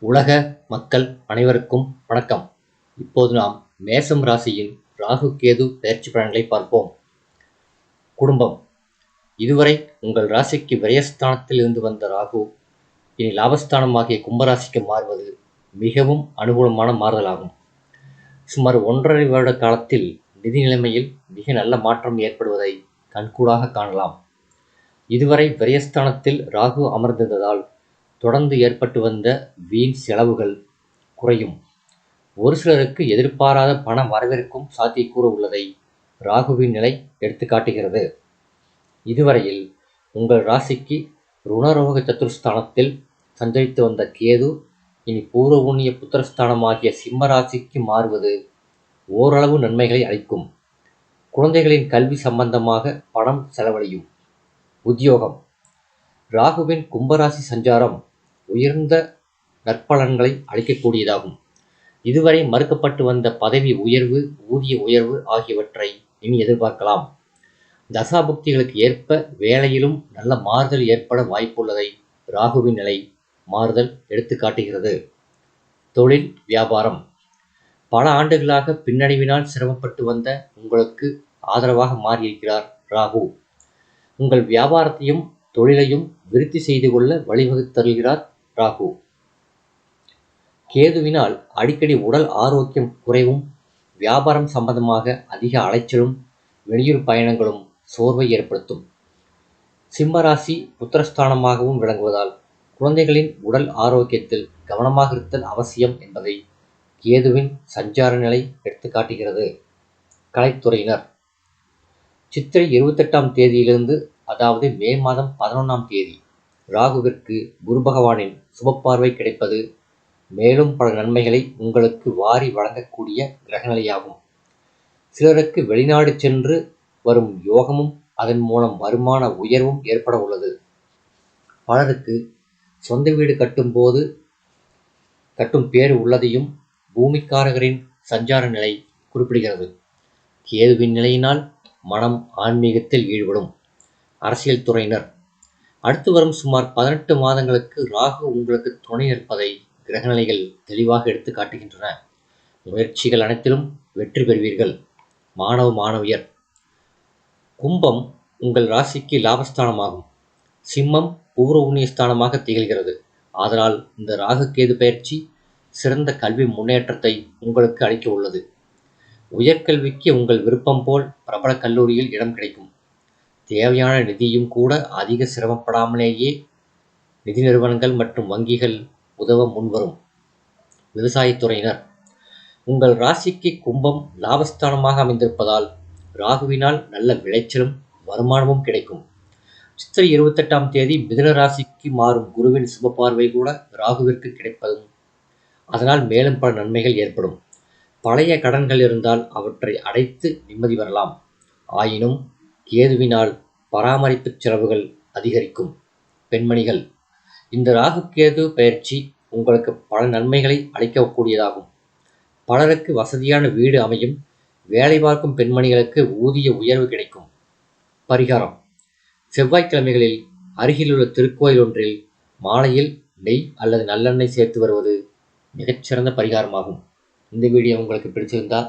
உலக மக்கள் அனைவருக்கும் வணக்கம். இப்போது நாம் மேசம் ராசியின் ராகு கேது பயிற்சி பலன்களை பார்ப்போம். குடும்பம். இதுவரை உங்கள் ராசிக்கு விரயஸ்தானத்தில் இருந்து வந்த ராகு இனி லாபஸ்தானமாகிய கும்பராசிக்கு மாறுவது மிகவும் அனுகூலமான மாறுதலாகும். சுமார் ஒன்றரை வருட காலத்தில் நிதி நிலைமையில் மிக நல்ல மாற்றம் ஏற்படுவதை கண்கூடாக காணலாம். இதுவரை விரயஸ்தானத்தில் ராகு அமர்ந்திருந்ததால் தொடர்ந்து ஏற்பட்டு வந்த வீண் செலவுகள் குறையும். ஒரு சிலருக்கு எதிர்பாராத பண வரவிருக்கும் சாத்தியக்கூறு உள்ளதை ராகுவின் நிலை எடுத்துக்காட்டுகிறது இதுவரையில் உங்கள் ராசிக்கு ருணரோக சத்துருஸ்தானத்தில் சஞ்சரித்து வந்த கேது இனி பூர்வபுண்ணிய புத்திரஸ்தானமாகிய சிம்ம ராசிக்கு மாறுவது ஓரளவு நன்மைகளை அளிக்கும். குழந்தைகளின் கல்வி சம்பந்தமாக பணம் செலவழியும். உத்தியோகம். ராகுவின் கும்பராசி சஞ்சாரம் உயர்ந்த நற்பலன்களை அளிக்கக்கூடியதாகும். இதுவரை மறுக்கப்பட்டு வந்த பதவி உயர்வு ஊதிய உயர்வு ஆகியவற்றை இனி எதிர்பார்க்கலாம். தசாபுக்திகளுக்கு ஏற்ப வேலையிலும் நல்ல மாறுதல் ஏற்பட வாய்ப்புள்ளதை ராகுவின் நிலை மாறுதல் எடுத்து காட்டுகிறது. தொழில் வியாபாரம். பல ஆண்டுகளாக பின்னடைவினால் சிரமப்பட்டு வந்த உங்களுக்கு ஆதரவாக மாறியிருக்கிறார் ராகு. உங்கள் வியாபாரத்தையும் தொழிலையும் விருத்தி செய்து கொள்ள வழிவகுத்தருகிறார் ராகு. கேதுவினால் அடிக்கடி உடல் ஆரோக்கியம் குறைவும் வியாபாரம் சம்பந்தமாக அதிக அலைச்சலும் வெளியூர் பயணங்களும் சோர்வை ஏற்படுத்தும். சிம்மராசி புத்திரஸ்தானமாகவும் விளங்குவதால் குழந்தைகளின் உடல் ஆரோக்கியத்தில் கவனமாக இருத்தல் அவசியம் என்பதை கேதுவின் சஞ்சார நிலை எடுத்துக்காட்டுகிறது கலைத்துறையினர். சித்திரை இருபத்தெட்டாம் தேதியிலிருந்து அதாவது மே மாதம் பதினொன்றாம் தேதி ராகுவிற்கு குரு பகவானின் சுபப்பார்வை கிடைப்பது மேலும் பல நன்மைகளை உங்களுக்கு வாரி வழங்கக்கூடிய கிரகநிலையாகும். சிலருக்கு வெளிநாடு சென்று வரும் யோகமும் அதன் மூலம் வருமான உயர்வும் ஏற்பட உள்ளது. பலருக்கு சொந்த வீடு கட்டும்போது கட்டும் பேர் உள்ளதையும் பூமிக்காரகரின் சஞ்சார நிலை குறிப்பிடுகிறது. கேதுவின் நிலையினால் மனம் ஆன்மீகத்தில் ஈடுபடும். அரசியல் துறையினர் அடுத்து வரும் சுமார் பதினெட்டு மாதங்களுக்கு ராகு உங்களுக்கு துணை நிற்பதை கிரகநிலைகள் தெளிவாக எடுத்து காட்டுகின்றன. முயற்சிகள் அனைத்திலும் வெற்றி பெறுவீர்கள். மாணவ மாணவியர் கும்பம் உங்கள் ராசிக்கு லாபஸ்தானமாகும். சிம்மம் பூர்வ புண்ணிய ஸ்தானமாக திகழ்கிறது. ஆதலால் இந்த ராகு கேது பயிற்சி சிறந்த கல்வி முன்னேற்றத்தை உங்களுக்கு அளிக்க உள்ளது. உயர்கல்விக்கு உங்கள் விருப்பம் போல் பிரபல கல்லூரியில் இடம் கிடைக்கும். தேவையான நிதியும் கூட அதிக சிரமப்படாமலேயே நிதி நிறுவனங்கள் மற்றும் வங்கிகள் உதவ முன்வரும். விவசாயத்துறையினர் உங்கள் ராசிக்கு கும்பம் லாபஸ்தானமாக அமைந்திருப்பதால் ராகுவினால் நல்ல விளைச்சலும் வருமானமும் கிடைக்கும். சித்திரை இருபத்தெட்டாம் தேதி மிதுன ராசிக்கு மாறும் குருவின் சுப பார்வை கூட ராகுவிற்கு கிடைப்பதும் அதனால் மேலும் பல நன்மைகள் ஏற்படும். பழைய கடன்கள் இருந்தால் அவற்றை அடைத்து நிம்மதி வரலாம் ஆயினும் கேதுவினால் பராமரிப்பு செலவுகள் அதிகரிக்கும். பெண்மணிகள் இந்த ராகு கேது பயிற்சி உங்களுக்கு பல நன்மைகளை அளிக்கக்கூடியதாகும். பலருக்கு வசதியான வீடு அமையும் வேலை பார்க்கும் பெண்மணிகளுக்கு ஊதிய உயர்வு கிடைக்கும். பரிகாரம் செவ்வாய்க்கிழமைகளில் அருகிலுள்ள திருக்கோயில் ஒன்றில் மாலையில் நெய் அல்லது நல்லெண்ணெய் சேர்த்து வருவது மிகச்சிறந்த பரிகாரமாகும். இந்த வீடியோ உங்களுக்கு பிடிச்சிருந்தால்